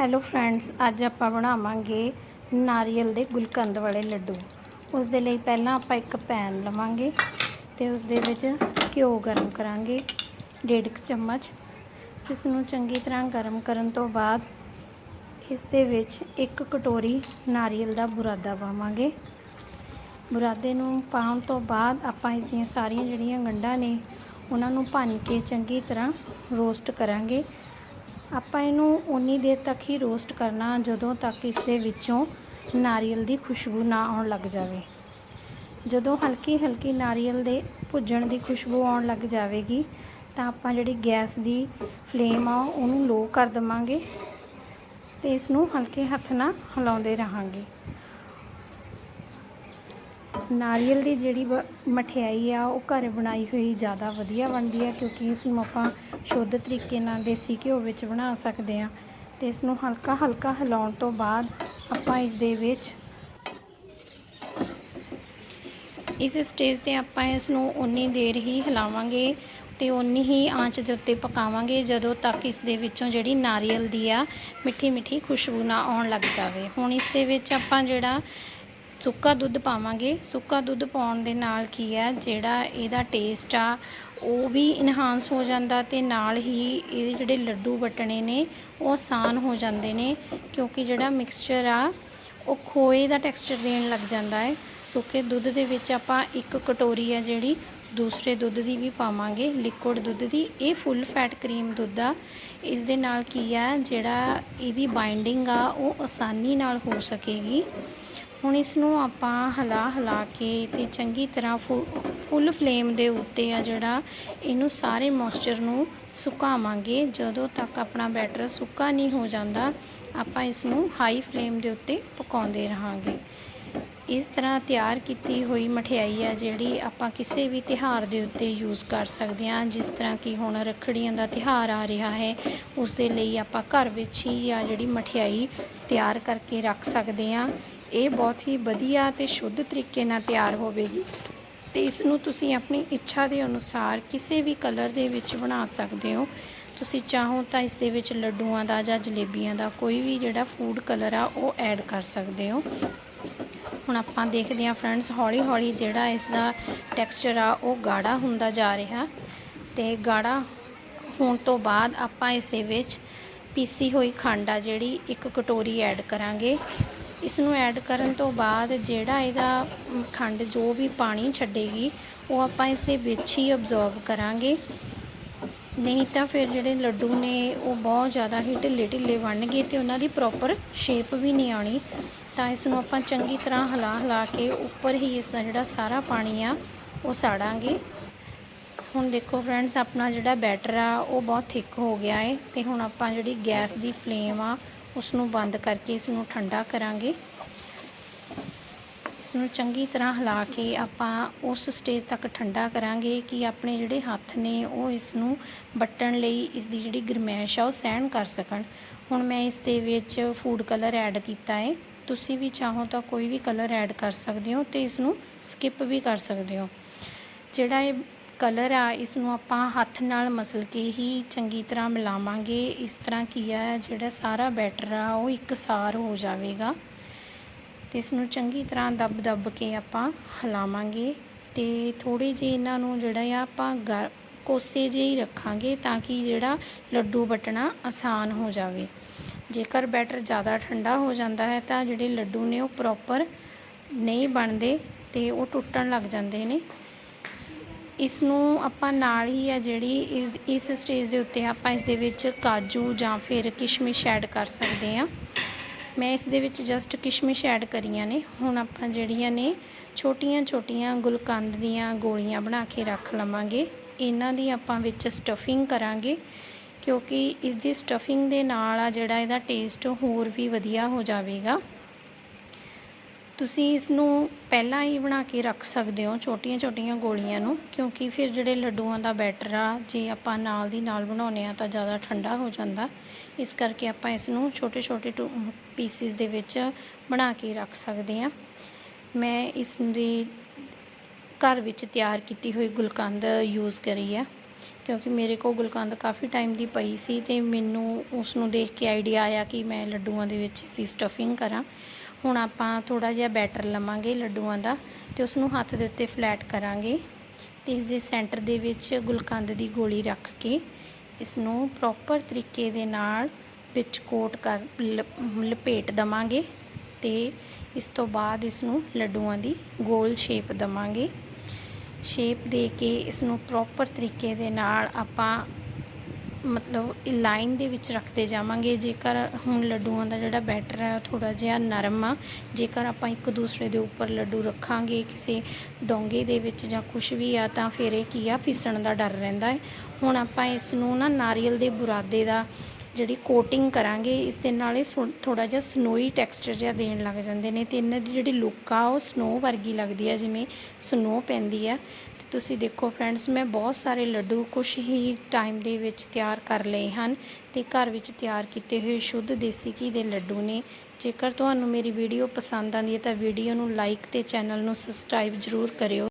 Hello friends ਅੱਜ ਆਪਾਂ ਬਣਾਵਾਂਗੇ ਨਾਰੀਅਲ ਦੇ ਗੁਲਕੰਦ ਵਾਲੇ ਲੱਡੂ। ਉਸ ਦੇ ਲਈ ਪਹਿਲਾਂ ਆਪਾਂ ਇੱਕ ਪੈਨ ਲਵਾਂਗੇ ਤੇ ਉਸ ਦੇ ਵਿੱਚ ਘਿਓ ਗਰਮ ਕਰਾਂਗੇ ਡੇਢ ਕੁ ਚਮਚ। ਇਸ ਨੂੰ ਚੰਗੀ ਤਰ੍ਹਾਂ ਗਰਮ ਕਰਨ ਤੋਂ ਬਾਅਦ ਇਸ ਦੇ ਵਿੱਚ ਇੱਕ ਕਟੋਰੀ ਨਾਰੀਅਲ ਦਾ ਬੁਰਾਦਾ ਪਾਵਾਂਗੇ। ਬੁਰਾਦੇ ਨੂੰ ਪਾਉਣ ਤੋਂ ਬਾਅਦ ਆਪਾਂ ਇਸ ਦੀਆਂ ਸਾਰੀਆਂ ਜਿਹੜੀਆਂ ਗੰਢਾਂ ਨੇ, ਉਹਨਾਂ ਨੂੰ ਭੰਨ ਕੇ ਚੰਗੀ ਤਰ੍ਹਾਂ ਰੋਸਟ ਕਰਾਂਗੇ। ਆਪਾਂ ਇਹਨੂੰ ਉਨੀ ਦੇਰ ਤੱਕ ਹੀ ਰੋਸਟ ਕਰਨਾ, ਜਦੋਂ ਤੱਕ ਇਸ ਦੇ ਵਿੱਚੋਂ ਨਾਰੀਅਲ ਦੀ ਖੁਸ਼ਬੂ ਨਾ ਆਉਣ ਲੱਗ ਜਾਵੇ। ਜਦੋਂ ਹਲਕੀ ਹਲਕੀ ਨਾਰੀਅਲ ਦੇ ਭੁੱਜਣ ਦੀ ਖੁਸ਼ਬੂ ਆਉਣ ਲੱਗ ਜਾਵੇਗੀ, ਤਾਂ ਆਪਾਂ ਜਿਹੜੀ ਗੈਸ ਦੀ ਫਲੇਮ ਆ, ਉਹਨੂੰ ਲੋ ਕਰ ਦਵਾਂਗੇ ਤੇ ਇਸ ਨੂੰ ਹਲਕੇ ਹੱਥ ਨਾਲ ਹਿਲਾਉਂਦੇ ਰਹਾਂਗੇ। ਨਾਰੀਅਲ ਦੀ ਜਿਹੜੀ ਬ- ਮਠਿਆਈ ਆ, ਉਹ ਘਰ ਬਣਾਈ ਹੋਈ ਜ਼ਿਆਦਾ ਵਧੀਆ ਬਣਦੀ ਆ, ਕਿਉਂਕਿ ਇਸ ਨੂੰ ਆਪਾਂ ਸ਼ੁੱਧ ਤਰੀਕੇ ਨਾਲ ਦੇਸੀ ਘਿਓ ਵਿੱਚ ਬਣਾ ਸਕਦੇ ਆ। ਤੇ ਇਸ ਨੂੰ ਹਲਕਾ ਹਲਕਾ ਹਿਲਾਉਣ ਤੋਂ ਬਾਅਦ ਆਪਾਂ ਇਸ ਦੇ ਵਿੱਚ ਇਸ ਸਟੇਜ ਤੇ ਆਪਾਂ ਇਸ ਨੂੰ ਉਨੀ ਦੇਰ ਹੀ ਹਿਲਾਵਾਂਗੇ ਤੇ ਉਨੀ ਹੀ ਆਂਚ ਦੇ ਉੱਤੇ ਪਕਾਵਾਂਗੇ, ਜਦੋਂ ਤੱਕ ਇਸ ਦੇ ਵਿੱਚੋਂ ਜਿਹੜੀ ਨਾਰੀਅਲ ਦੀ ਆ ਮਿੱਠੀ ਮਿੱਠੀ ਖੁਸ਼ਬੂ ਨਾ ਆਉਣ ਲੱਗ ਜਾਵੇ। ਹੁਣ ਇਸ ਦੇ ਵਿੱਚ ਆਪਾਂ ਜਿਹੜਾ ਸੁੱਕਾ ਦੁੱਧ ਪਾਵਾਂਗੇ। ਸੁੱਕਾ ਦੁੱਧ ਪਾਉਣ ਦੇ ਨਾਲ ਕੀ ਹੈ, ਜਿਹੜਾ ਇਹਦਾ ਟੇਸਟ ਆ, ਉਹ ਵੀ ਇਨਹਾਂਸ ਹੋ ਜਾਂਦਾ ਤੇ ਨਾਲ ਹੀ ਇਹਦੇ ਜਿਹੜੇ ਲੱਡੂ ਬਟਣੇ ਨੇ, ਉਹ ਆਸਾਨ ਹੋ ਜਾਂਦੇ ਨੇ, ਕਿਉਂਕਿ ਜਿਹੜਾ ਮਿਕਸਚਰ ਆ, ਉਹ ਖੋਏ ਦਾ ਟੈਕਸਚਰ ਦੇਣ ਲੱਗ ਜਾਂਦਾ ਹੈ। ਸੁੱਕੇ ਦੁੱਧ ਦੇ ਵਿੱਚ ਆਪਾਂ ਇੱਕ ਕਟੋਰੀ ਆ ਜਿਹੜੀ, ਦੂਸਰੇ ਦੁੱਧ ਦੀ ਵੀ ਪਾਵਾਂਗੇ ਲਿਕੁਇਡ ਦੁੱਧ ਦੀ। ਇਹ ਫੁੱਲ ਫੈਟ ਕਰੀਮ ਦੁੱਧ ਆ। ਇਸ ਦੇ ਨਾਲ ਕੀ ਆ, ਜਿਹੜਾ ਇਹਦੀ ਬਾਈਂਡਿੰਗ ਆ, ਉਹ ਆਸਾਨੀ ਨਾਲ ਹੋ ਸਕੇਗੀ। ਹੁਣ ਇਸ ਨੂੰ ਆਪਾਂ ਹਲਾ ਹਲਾ ਕੇ ਤੇ ਚੰਗੀ ਤਰ੍ਹਾਂ ਫੁੱਲ ਫਲੇਮ ਦੇ ਉੱਤੇ ਆ ਜਿਹੜਾ, ਇਹਨੂੰ ਸਾਰੇ ਮੋਇਸਚਰ ਨੂੰ ਸੁਕਾਵਾਂਗੇ। ਜਦੋਂ ਤੱਕ ਆਪਣਾ ਬੈਟਰ ਸੁੱਕਾ ਨਹੀਂ ਹੋ ਜਾਂਦਾ, ਆਪਾਂ ਇਸ ਨੂੰ ਹਾਈ ਫਲੇਮ ਦੇ ਉੱਤੇ ਪਕਾਉਂਦੇ ਰਹਾਂਗੇ। ਇਸ ਤਰ੍ਹਾਂ ਤਿਆਰ ਕੀਤੀ ਹੋਈ ਮਠਿਆਈ ਆ ਜਿਹੜੀ ਆਪਾਂ ਕਿਸੇ ਵੀ ਤਿਹਾਰ ਦੇ ਉੱਤੇ ਯੂਜ਼ ਕਰ ਸਕਦੇ ਹਾਂ। ਜਿਸ ਤਰ੍ਹਾਂ ਕਿ ਹੁਣ ਰੱਖੜੀਆਂ ਦਾ ਤਿਹਾਰ ਆ ਰਿਹਾ ਹੈ, ਉਸ ਦੇ ਲਈ ਆਪਾਂ ਘਰ ਵਿੱਚ ਹੀ ਆ ਜਿਹੜੀ ਮਠਿਆਈ ਤਿਆਰ ਕਰਕੇ ਰੱਖ ਸਕਦੇ ਹਾਂ। ਇਹ ਬਹੁਤ ਹੀ ਵਧੀਆ ਤੇ ਸ਼ੁੱਧ ਤਰੀਕੇ ਨਾਲ ਤਿਆਰ ਹੋਵੇਗੀ ਤੇ ਇਸ ਨੂੰ ਤੁਸੀਂ ਆਪਣੀ ਇੱਛਾ ਦੇ ਅਨੁਸਾਰ ਕਿਸੇ ਵੀ ਕਲਰ ਦੇ ਵਿੱਚ ਬਣਾ ਸਕਦੇ ਹੋ। ਤੁਸੀਂ ਚਾਹੋ ਤਾਂ ਇਸ ਦੇ ਵਿੱਚ ਲੱਡੂਆਂ ਦਾ ਜਾਂ ਜਲੇਬੀਆਂ ਦਾ ਕੋਈ ਵੀ ਜਿਹੜਾ ਫੂਡ ਕਲਰ ਆ ਉਹ ਐਡ ਕਰ ਸਕਦੇ ਹੋ। ਹੁਣ ਆਪਾਂ ਦੇਖਦੇ ਹਾਂ ਫਰੈਂਡਸ ਹੌਲੀ ਹੌਲੀ ਜਿਹੜਾ ਇਸ ਦਾ ਟੈਕਸਚਰ ਆ ਉਹ ਗਾੜਾ ਹੁੰਦਾ ਜਾ ਰਿਹਾ ਤੇ ਗਾੜਾ ਹੋਣ ਤੋਂ ਬਾਅਦ ਆਪਾਂ ਇਸ ਦੇ ਵਿੱਚ ਪੀਸੀ ਹੋਈ ਖੰਡ ਆ ਜਿਹੜੀ ਇੱਕ ਕਟੋਰੀ ਐਡ ਕਰਾਂਗੇ। ਇਸ ਨੂੰ ਐਡ ਕਰਨ ਤੋਂ ਬਾਅਦ ਜਿਹੜਾ ਇਹਦਾ ਖੰਡ ਜੋ ਵੀ ਪਾਣੀ ਛੱਡੇਗੀ, ਉਹ ਆਪਾਂ ਇਸ ਦੇ ਵਿੱਚ ਹੀ ਅਬਜ਼ੌਰਬ ਕਰਾਂਗੇ। ਨਹੀਂ ਤਾਂ ਫਿਰ ਜਿਹੜੇ ਲੱਡੂ ਨੇ, ਉਹ ਬਹੁਤ ਜ਼ਿਆਦਾ ਹੀ ਢਿੱਲੇ ਢਿੱਲੇ ਬਣਨਗੇ ਤੇ ਉਹਨਾਂ ਦੀ ਪ੍ਰੋਪਰ ਸ਼ੇਪ ਵੀ ਨਹੀਂ ਆਉਣੀ। ਤਾਂ ਇਸ ਨੂੰ ਆਪਾਂ ਚੰਗੀ ਤਰ੍ਹਾਂ ਹਿਲਾ ਹਿਲਾ ਕੇ ਉੱਪਰ ਹੀ ਇਸ ਦਾ ਜਿਹੜਾ ਸਾਰਾ ਪਾਣੀ ਆ, ਉਹ ਸਾੜਾਂਗੇ। ਹੁਣ ਦੇਖੋ ਫਰੈਂਡਸ ਆਪਣਾ ਜਿਹੜਾ ਬੈਟਰ ਆ, ਉਹ ਬਹੁਤ ਥਿਕ ਹੋ ਗਿਆ ਹੈ ਤੇ ਹੁਣ ਆਪਾਂ ਜਿਹੜੀ ਗੈਸ ਦੀ ਫਲੇਮ ਆ ਉਸ ਨੂੰ ਬੰਦ ਕਰਕੇ ਇਸ ਨੂੰ ਠੰਡਾ ਕਰਾਂਗੇ। ਇਸ ਨੂੰ ਚੰਗੀ ਤਰ੍ਹਾਂ ਹਿਲਾ ਕੇ ਆਪਾਂ ਉਸ ਸਟੇਜ ਤੱਕ ਠੰਡਾ ਕਰਾਂਗੇ ਕਿ ਆਪਣੇ ਜਿਹੜੇ ਹੱਥ ਨੇ ਉਹ ਇਸ ਨੂੰ ਵੱਟਣ ਲਈ ਇਸ ਦੀ ਜਿਹੜੀ ਗਰਮੈਸ਼ ਆ ਉਹ ਸਹਿਣ ਕਰ ਸਕਣ। ਹੁਣ ਮੈਂ ਇਸ ਦੇ ਵਿੱਚ ਫੂਡ ਕਲਰ ਐਡ ਕੀਤਾ ਹੈ ਤੁਸੀਂ ਵੀ ਚਾਹੋ ਤਾਂ ਕੋਈ ਵੀ ਕਲਰ ਐਡ ਕਰ ਸਕਦੇ ਹੋ ਤੇ ਇਸ ਨੂੰ ਸਕਿਪ ਵੀ ਕਰ ਸਕਦੇ ਹੋ। ਜਿਹੜਾ ਇਹ ਕਲਰ ਆ ਇਸ ਨੂੰ ਆਪਾਂ ਹੱਥ ਨਾਲ ਮਸਲ ਕੇ ਹੀ ਚੰਗੀ ਤਰ੍ਹਾਂ ਮਿਲਾਵਾਂਗੇ। ਇਸ ਤਰ੍ਹਾਂ ਕੀ ਆ ਜਿਹੜਾ ਸਾਰਾ ਬੈਟਰ ਆ, ਉਹ ਇੱਕਸਾਰ ਹੋ ਜਾਵੇਗਾ। ਤੇ ਇਸ ਨੂੰ ਚੰਗੀ ਤਰ੍ਹਾਂ ਦੱਬ ਦੱਬ ਕੇ ਆਪਾਂ ਹਿਲਾਵਾਂਗੇ ਤੇ ਥੋੜੇ ਜਿਹੇ ਇਹਨਾਂ ਨੂੰ ਜਿਹੜਾ ਆ, ਆਪਾਂ ਗਰ ਕੋਸੇ ਜਿਹੇ ਹੀ ਰੱਖਾਂਗੇ ਤਾਂ ਕਿ ਜਿਹੜਾ ਲੱਡੂ ਬਟਣਾ ਆਸਾਨ ਹੋ ਜਾਵੇ। ਜੇਕਰ ਬੈਟਰ ਜ਼ਿਆਦਾ ਠੰਡਾ ਹੋ ਜਾਂਦਾ ਹੈ, ਤਾਂ ਜਿਹੜੇ ਲੱਡੂ ਨੇ ਉਹ ਪ੍ਰੋਪਰ ਨਹੀਂ ਬਣਦੇ ਤੇ ਉਹ ਟੁੱਟਣ ਲੱਗ ਜਾਂਦੇ ਨੇ। ਇਸ ਨੂੰ ਆਪਾਂ ਨਾਲ ਹੀ ਆ ਜਿਹੜੀ ਇਸ ਇਸ ਸਟੇਜ ਦੇ ਉੱਤੇ ਆਪਾਂ ਇਸ ਦੇ ਵਿੱਚ ਕਾਜੂ ਜਾਂ ਫਿਰ ਕਿਸ਼ਮਿਸ਼ ਐਡ ਕਰ ਸਕਦੇ ਹਾਂ। ਮੈਂ ਇਸ ਦੇ ਵਿੱਚ ਜਸਟ ਕਿਸ਼ਮਿਸ਼ ਐਡ ਕਰੀਆਂ ਨੇ। ਹੁਣ ਆਪਾਂ ਜਿਹੜੀਆਂ ਨੇ ਛੋਟੀਆਂ ਛੋਟੀਆਂ ਗੁਲਕੰਦ ਦੀਆਂ ਗੋਲੀਆਂ ਬਣਾ ਕੇ ਰੱਖ ਲਵਾਂਗੇ। ਇਹਨਾਂ ਦੀ ਆਪਾਂ ਵਿੱਚ ਸਟਫਿੰਗ ਕਰਾਂਗੇ ਕਿਉਂਕਿ ਇਸ ਦੀ ਸਟਫਿੰਗ ਦੇ ਨਾਲ ਆ ਜਿਹੜਾ ਇਹਦਾ ਟੇਸਟ ਹੋਰ ਵੀ ਵਧੀਆ ਹੋ ਜਾਵੇਗਾ। ਤੁਸੀਂ ਇਸ ਨੂੰ ਪਹਿਲਾਂ ਹੀ ਬਣਾ ਕੇ ਰੱਖ ਸਕਦੇ ਹੋ ਛੋਟੀਆਂ ਛੋਟੀਆਂ ਗੋਲੀਆਂ ਨੂੰ, ਕਿਉਂਕਿ ਫਿਰ ਜਿਹੜੇ ਲੱਡੂਆਂ ਦਾ ਬੈਟਰ ਆ, ਜੇ ਆਪਾਂ ਨਾਲ ਦੀ ਨਾਲ ਬਣਾਉਂਦੇ ਆ ਤਾਂ ਜ਼ਿਆਦਾ ਠੰਡਾ ਹੋ ਜਾਂਦਾ। ਇਸ ਕਰਕੇ ਆਪਾਂ ਇਸ ਨੂੰ ਛੋਟੇ ਛੋਟੇ ਪੀਸਿਸ ਦੇ ਵਿੱਚ ਬਣਾ ਕੇ ਰੱਖ ਸਕਦੇ ਆ ਮੈਂ ਇਸ ਦੀ ਘਰ ਵਿੱਚ ਤਿਆਰ ਕੀਤੀ ਹੋਈ ਗੁਲਕੰਦ ਯੂਜ਼ ਕਰੀ ਆ, ਕਿਉਂਕਿ ਮੇਰੇ ਕੋਲ ਗੁਲਕੰਦ ਕਾਫੀ ਟਾਈਮ ਦੀ ਪਈ ਸੀ ਤੇ ਮੈਨੂੰ ਉਸ ਨੂੰ ਦੇਖ ਕੇ ਆਈਡੀਆ ਆਇਆ ਕਿ ਮੈਂ ਲੱਡੂਆਂ ਦੇ ਵਿੱਚ ਇਸ ਦੀ ਸਟਫਿੰਗ ਕਰਾਂ। ਹੁਣ ਆਪਾਂ ਥੋੜਾ ਜਿਹਾ ਬੈਟਰ ਲਵਾਂਗੇ ਲੱਡੂਆਂ ਦਾ ਤੇ ਉਸ ਨੂੰ ਹੱਥ ਦੇ ਉੱਤੇ ਫਲੈਟ ਕਰਾਂਗੇ ਤੇ ਇਸ ਦੇ ਸੈਂਟਰ ਦੇ ਵਿੱਚ ਗੁਲਕੰਦ ਦੀ ਗੋਲੀ ਰੱਖ ਕੇ ਇਸ ਨੂੰ ਪ੍ਰੋਪਰ ਤਰੀਕੇ ਦੇ ਨਾਲ ਵਿੱਚ ਕੋਟ ਕਰ ਲਪੇਟ ਦਵਾਂਗੇ ਤੇ ਇਸ ਤੋਂ ਬਾਅਦ ਇਸ ਨੂੰ ਲੱਡੂਆਂ ਦੀ ਗੋਲ ਸ਼ੇਪ ਦਵਾਂਗੇ। ਸ਼ੇਪ ਦੇ ਕੇ ਇਸ ਨੂੰ ਪ੍ਰੋਪਰ ਤਰੀਕੇ ਦੇ ਨਾਲ ਆਪਾਂ ਮਤਲਬ ਲਾਈਨ ਦੇ ਵਿੱਚ ਰੱਖਦੇ ਜਾਵਾਂਗੇ। ਜੇਕਰ ਹੁਣ ਲੱਡੂਆਂ ਦਾ ਜਿਹੜਾ ਬੈਟਰ ਹੈ ਥੋੜਾ ਜਿਹਾ ਨਰਮ ਆ। ਜੇਕਰ ਆਪਾਂ ਇੱਕ ਦੂਸਰੇ ਦੇ ਉੱਪਰ ਲੱਡੂ ਰੱਖਾਂਗੇ ਕਿਸੇ ਡੋਂਗੇ ਦੇ ਵਿੱਚ ਜਾਂ ਕੁਝ ਵੀ ਆ, ਤਾਂ ਫਿਰ ਇਹ ਕੀ ਆ? ਫਿਸਣ ਦਾ ਡਰ ਰਹਿੰਦਾ ਹੈ। ਹੁਣ ਆਪਾਂ ਇਸ ਨੂੰ ਨਾ ਨਾਰੀਅਲ ਦੇ ਬੁਰਾਦੇ ਦਾ ਜਿਹੜੀ ਕੋਟਿੰਗ ਕਰਾਂਗੇ, ਇਸ ਦੇ ਨਾਲ ਇਹ ਥੋੜਾ ਜਿਹਾ ਸਨੋਈ ਟੈਕਸਚਰ ਜਿਹਾ ਦੇਣ ਲੱਗ ਜਾਂਦੇ ਨੇ ਤੇ ਇਹਨਾਂ ਦੀ ਜਿਹੜੀ ਲੁੱਕ ਆ, ਉਹ ਸਨੋ ਵਰਗੀ ਲੱਗਦੀ ਆ, ਜਿਵੇਂ ਸਨੋ ਪੈਂਦੀ ਆ। ਤੁਸੀਂ ਦੇਖੋ ਫਰੈਂਡਸ ਮੈਂ ਬਹੁਤ ਸਾਰੇ ਲੱਡੂ ਕੁਝ ਹੀ ਟਾਈਮ ਦੇ ਵਿੱਚ ਤਿਆਰ ਕਰ ਲਏ ਹਨ ਤੇ ਘਰ ਵਿੱਚ ਤਿਆਰ ਕੀਤੇ ਹੋਏ ਸ਼ੁੱਧ ਦੇਸੀ ਘੀ ਦੇ ਲੱਡੂ ਨੇ। ਜੇਕਰ ਤੁਹਾਨੂੰ ਮੇਰੀ ਵੀਡੀਓ ਪਸੰਦ ਆਉਂਦੀ ਹੈ ਤਾਂ ਵੀਡੀਓ ਨੂੰ ਲਾਈਕ ਤੇ ਚੈਨਲ ਨੂੰ ਸਬਸਕ੍ਰਾਈਬ ਜ਼ਰੂਰ ਕਰਿਓ।